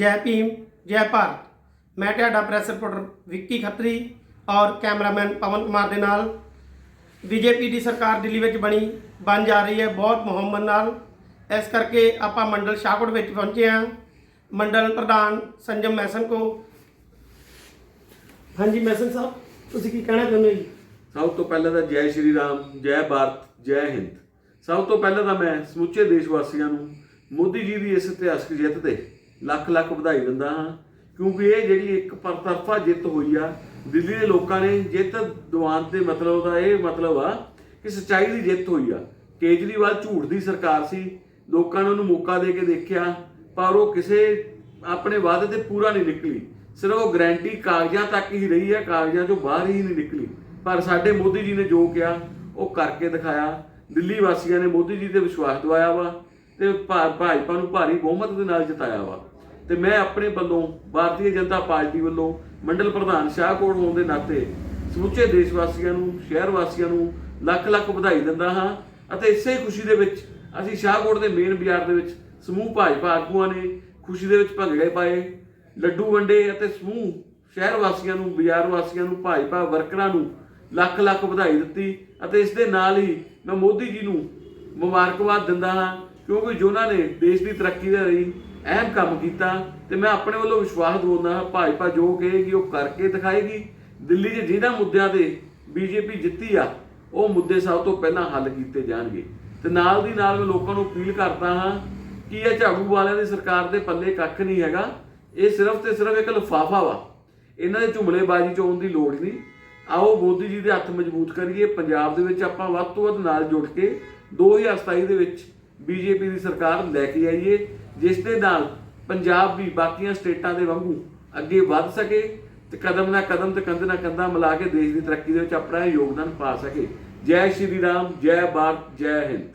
ਜੈ ਭੀਮ, ਜੈ ਭਾਰਤ। ਮੈਂ ਤੁਹਾਡਾ ਪ੍ਰੈਸ ਰਿਪੋਰਟਰ ਵਿੱਕੀ ਖੱਤਰੀ ਔਰ ਕੈਮਰਾਮੈਨ ਪਵਨ ਕੁਮਾਰ ਦੇ ਨਾਲ। ਬੀਜੇਪੀ ਦੀ ਸਰਕਾਰ ਦਿੱਲੀ ਵਿੱਚ ਬਣੀ, ਬਣ ਜਾ ਰਹੀ ਹੈ ਬਹੁਤ ਮੁਹੰਮਦ ਨਾਲ। ਇਸ ਕਰਕੇ ਆਪਾਂ ਮੰਡਲ ਸ਼ਾਹਕੋਟ ਵਿੱਚ ਪਹੁੰਚੇ ਹਾਂ। ਮੰਡਲ ਪ੍ਰਧਾਨ ਸੰਜਮ ਮੈਸਨ ਕੋ। ਹਾਂਜੀ ਮੈਸਨ ਸਾਹਿਬ, ਤੁਸੀਂ ਕੀ ਕਹਿਣਾ ਚਾਹੁੰਦੇ ਹੋ ਜੀ? ਸਭ ਤੋਂ ਪਹਿਲਾਂ ਤਾਂ ਜੈ ਸ਼੍ਰੀ ਰਾਮ, ਜੈ ਭਾਰਤ, ਜੈ ਹਿੰਦ। ਸਭ ਤੋਂ ਪਹਿਲਾਂ ਤਾਂ ਮੈਂ ਸਮੁੱਚੇ ਦੇਸ਼ ਵਾਸੀਆਂ ਨੂੰ ਮੋਦੀ ਜੀ ਦੀ ਇਸ ਇਤਿਹਾਸਕ ਜਿੱਤ ਤੇ ਲੱਖ ਲੱਖ ਵਧਾਈ ਦਿੰਦਾ ਹਾਂ। ਕਿਉਂਕਿ ਇਹ ਜਿਹੜੀ ਇੱਕ ਪਰਤਰਫਾ ਜਿੱਤ ਹੋਈ ਆ, ਦਿੱਲੀ ਦੇ ਲੋਕਾਂ ਨੇ ਜਿੱਤ ਦਿਵਾਨ ਤੇ ਮਤਲਬ ਦਾ ਇਹ ਮਤਲਬ ਆ ਕਿ ਸੱਚਾਈ ਦੀ ਜਿੱਤ ਹੋਈ ਆ। ਕੇਜਰੀਵਾਲ ਝੂਠ ਦੀ ਸਰਕਾਰ ਸੀ, ਲੋਕਾਂ ਨੇ ਉਹਨੂੰ ਮੌਕਾ ਦੇ ਕੇ ਦੇਖਿਆ, ਪਰ ਉਹ ਕਿਸੇ ਆਪਣੇ ਵਾਅਦੇ ਤੇ ਪੂਰਾ ਨਹੀਂ ਨਿਕਲੀ। ਸਿਰਫ ਉਹ ਗਰੰਟੀ ਕਾਗਜ਼ਾਂ ਤੱਕ ਹੀ ਰਹੀ ਹੈ ਕਾਗਜ਼ਾਂ ਤੋਂ ਬਾਹਰ ਹੀ ਨਹੀਂ ਨਿਕਲੀ। ਪਰ ਸਾਡੇ ਮੋਦੀ ਜੀ ਨੇ ਜੋ ਕਿਹਾ, ਉਹ ਕਰਕੇ ਦਿਖਾਇਆ। ਦਿੱਲੀ ਵਾਸੀਆਂ ਨੇ ਮੋਦੀ ਜੀ ਤੇ ਵਿਸ਼ਵਾਸ ਦਵਾਇਆ ਵਾ ਤੇ ਭਾ- ਭਾਜਪਾ ਨੂੰ ਭਾਰੀ ਬਹੁਮਤ ਦੇ ਨਾਲ ਜਿਤਾਇਆ ਵਾ। ਤੇ ਮੈਂ ਆਪਣੇ ਵੱਲੋਂ ਭਾਰਤੀ ਜਨਤਾ ਪਾਰਟੀ ਵੱਲੋਂ ਮੰਡਲ ਪ੍ਰਧਾਨ ਸ਼ਾਹਕੋਟ ਹੋਣ ਦੇ ਨਾਤੇ ਸਮੁੱਚੇ ਦੇਸ਼ ਵਾਸੀਆਂ ਨੂੰ, ਸ਼ਹਿਰ ਵਾਸੀਆਂ ਨੂੰ ਲੱਖ ਲੱਖ ਵਧਾਈ ਦਿੰਦਾ ਹਾਂ ਅਤੇ ਇਸੇ ਖੁਸ਼ੀ ਦੇ ਵਿੱਚ ਅਸੀਂ ਸ਼ਾਹਕੋਟ ਦੇ ਮੇਨ ਬਾਜ਼ਾਰ ਦੇ ਵਿੱਚ ਸਮੂਹ ਭਾਜਪਾ ਆਗੂਆਂ ਨੇ ਖੁਸ਼ੀ ਦੇ ਵਿੱਚ ਭੰਗੜੇ ਪਾਏ, ਲੱਡੂ ਵੰਡੇ ਅਤੇ ਸਮੂਹ ਸ਼ਹਿਰ ਵਾਸੀਆਂ ਨੂੰ, ਬਾਜ਼ਾਰ ਵਾਸੀਆਂ ਨੂੰ, ਭਾਜਪਾ ਵਰਕਰਾਂ ਨੂੰ ਲੱਖ ਲੱਖ ਵਧਾਈ ਦਿੱਤੀ ਅਤੇ ਇਸ ਦੇ ਨਾਲ ਹੀ ਮੈਂ ਮੋਦੀ ਜੀ ਨੂੰ ਮੁਬਾਰਕਬਾਦ ਦਿੰਦਾ ਹਾਂ ਕਿਉਂਕਿ ਜਿਨ੍ਹਾਂ ਨੇ ਦੇਸ਼ ਦੀ ਤਰੱਕੀ ਦੇ ਲਈ ਅਹਿਮ ਕੰਮ ਕੀਤਾ ਤੇ ਮੈਂ ਆਪਣੇ ਵੱਲੋਂ ਵਿਸ਼ਵਾਸ ਦਵਾਉਂਦਾ ਹਾਂ, ਭਾਜਪਾ ਜੋ ਕਹੇਗੀ ਉਹ ਕਰਕੇ ਦਿਖਾਏਗੀ। ਦਿੱਲੀ 'ਚ ਜਿਹਨਾਂ ਮੁੱਦਿਆਂ ਤੇ ਬੀਜੇਪੀ ਜਿੱਤੀ ਆ, ਉਹ ਮੁੱਦੇ ਸਭ ਤੋਂ ਪਹਿਲਾਂ ਹੱਲ ਕੀਤੇ ਜਾਣਗੇ। ਤੇ ਨਾਲ ਦੀ ਨਾਲ ਮੈਂ ਲੋਕਾਂ ਨੂੰ ਅਪੀਲ ਕਰਦਾ ਹਾਂ ਕਿ ਇਹ ਝਾੜੂ ਵਾਲਿਆਂ ਦੀ ਸਰਕਾਰ ਦੇ ਪੱਲੇ ਕੱਖ ਨਹੀਂ ਹੈਗਾ। ਇਹ ਸਿਰਫ ਤੇ ਸਿਰਫ ਇੱਕ ਲਿਫਾਫਾ ਵਾ। ਇਹਨਾਂ ਦੇ ਝੁਮਲੇਬਾਜ਼ੀ ਚ ਦੀ ਲੋੜ ਨਹੀਂ। ਆਓ ਮੋਦੀ ਜੀ ਦੇ ਹੱਥ ਮਜ਼ਬੂਤ ਕਰੀਏ। ਪੰਜਾਬ ਦੇ ਵਿੱਚ ਆਪਾਂ ਵੱਧ ਤੋਂ ਵੱਧ ਨਾਲ ਜੁੜ ਕੇ 2027 ਦੇ ਵਿੱਚ ਬੀਜੇਪੀ ਦੀ ਸਰਕਾਰ ਲੈ ਕੇ ਆਈਏ ਜਿਸ ਦੇ ਨਾਲ ਪੰਜਾਬ ਵੀ ਬਾਕੀਆਂ ਸਟੇਟਾਂ ਦੇ ਵਾਂਗੂ ਅੱਗੇ ਵੱਧ ਸਕੇ ਤੇ ਕਦਮ ਨਾਲ ਕਦਮ ਤੇ ਕੰਧ ਨਾਲ ਕੰਧਾ ਮਿਲਾ ਕੇ ਦੇਸ਼ ਦੀ ਤਰੱਕੀ ਦੇ ਵਿੱਚ ਆਪਣਾ ਯੋਗਦਾਨ ਪਾ ਸਕੇ। ਜੈ ਸ਼੍ਰੀ ਰਾਮ, ਜੈ ਭਾਰਤ, ਜੈ ਹਿੰਦ।